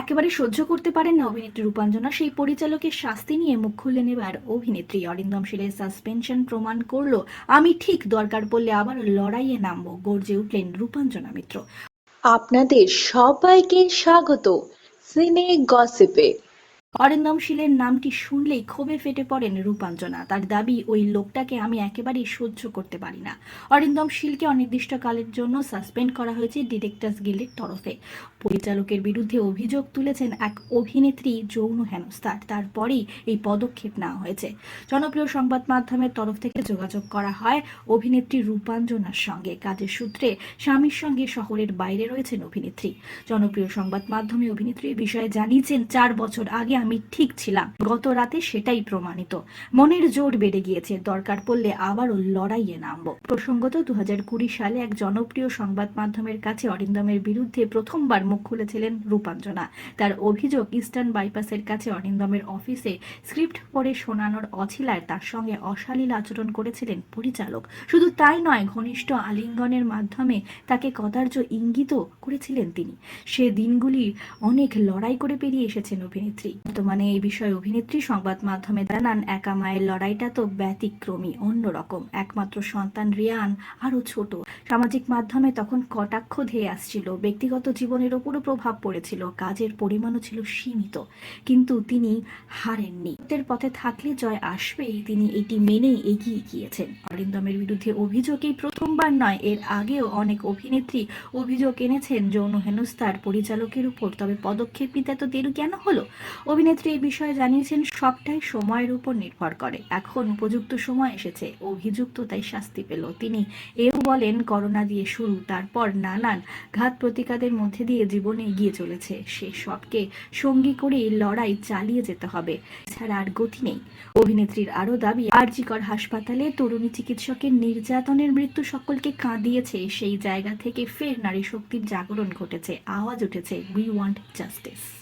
একেবারে সহ্য করতে পারেন না অভিনেত্রী রূপাঞ্জনা। সেই পরিচালকের শাস্তি নিয়ে মুখ খুলে নেবার অভিনেত্রী অরিন্দম শিলের সাসপেনশন প্রমাণ করল, আমি ঠিক দরকার পড়লে আবার লড়াইয়ে নামবো গর্জে উঠলেন রূপাঞ্জনা মিত্র। আপনাদের সবাইকে স্বাগত। সিনে গসিপে। অরিন্দম শীলের নামটি শুনলেই ক্ষোভে ফেটে পড়েন রূপাঞ্জনা। তার দাবি, ওই লোকটাকে আমি একেবারেই সহ্য করতে পারি না। অরিন্দম শীলকে অনির্দিষ্টকালের জন্য সাসপেন্ড করা হয়েছে ডিরেক্টর্স গিল্ডের তরফে। পরিচালকের বিরুদ্ধে অভিযোগ তুলেছেন এক অভিনেত্রী যৌন হেনস্থার তারপরেই এই পদক্ষেপ নেওয়া হয়েছে। জনপ্রিয় সংবাদ মাধ্যমের তরফ থেকে যোগাযোগ করা হয় অভিনেত্রী রূপাঞ্জনার সঙ্গে। কাজের সূত্রে স্বামীর সঙ্গে শহরের বাইরে রয়েছেন অভিনেত্রী। জনপ্রিয় সংবাদ মাধ্যমে অভিনেত্রী বিষয়ে জানিয়েছেন, চার বছর আগে আমি ঠিক ছিলাম। গত রাতে সেটাই প্রমাণিত। মনের জোর বেড়ে গিয়েছে। দরকার পড়লে আবারও লড়াইয়ে নামবো। প্রসঙ্গত দু সালে এক জনপ্রিয় সংবাদ মাধ্যমের কাছে অরিন্দমের বিরুদ্ধে প্রথমবার মুখ খুলেছিলেন রূপাঞ্জনা। তার অভিযোগ, ইস্টার্ন বাইপাসের কাছে অরিন্দমের অফিসে স্ক্রিপ্ট পড়ে শোনানোর অছিলায় তার সঙ্গে অশালীল আচরণ করেছিলেন পরিচালক। শুধু তাই নয়, ঘনিষ্ঠ আলিঙ্গনের মাধ্যমে তাকে কদার্য ইঙ্গিত করেছিলেন তিনি। সে দিনগুলি অনেক লড়াই করে পেরিয়ে এসেছেন অভিনেত্রী। বর্তমানে এই বিষয়ে অভিনেত্রী সংবাদ মাধ্যমে জানান, একা মায়ের লড়াইটা তো ব্যতিক্রমী, অন্যরকম। একমাত্র সন্তান রিয়ান আরও ছোট। সামাজিক মাধ্যমে তখন কটাক্ষ ধেয়ে আসছিল। ব্যক্তিগত জীবনের ওপরও প্রভাব পড়েছিল। কাজের পরিমাণও ছিল সীমিত। কিন্তু তিনি হারেননি। সত্যের পথে থাকলে জয় আসবেই। তিনি এটি মেনেই এগিয়ে গিয়েছেন। অরিন্দমের বিরুদ্ধে অভিযোগ এই প্রথমবার নয়। এর আগেও অনেক অভিনেত্রী অভিযোগ এনেছেন, যৌন হেনস্থার পরিচালকের উপর। তবে পদক্ষেপ নিতে এত দেরি কেন হলো? অভিনেত্রী এই বিষয়ে জানিয়েছেন, সবটাই সময়ের উপর নির্ভর করে। এখন উপযুক্ত সময় এসেছে, অভিযুক্ত তাই শাস্তি পেল। তিনি এও বলেন, করোনা দিয়ে শুরু, তারপর নানান ঘাত প্রতিঘাতের মধ্যে দিয়ে জীবনে এগিয়ে চলেছে। সে সবকে সঙ্গী করে লড়াই চালিয়ে যেতে হবে ছাড়া আর গতি নেই। অভিনেত্রীর আরও দাবি, আরজিকর হাসপাতালে তরুণী চিকিৎসকের নির্যাতনের মৃত্যু সকলকে কাঁদিয়েছে। সেই জায়গা থেকে ফের নারী শক্তির জাগরণ ঘটেছে, আওয়াজ উঠেছে উই ওয়ান্ট জাস্টিস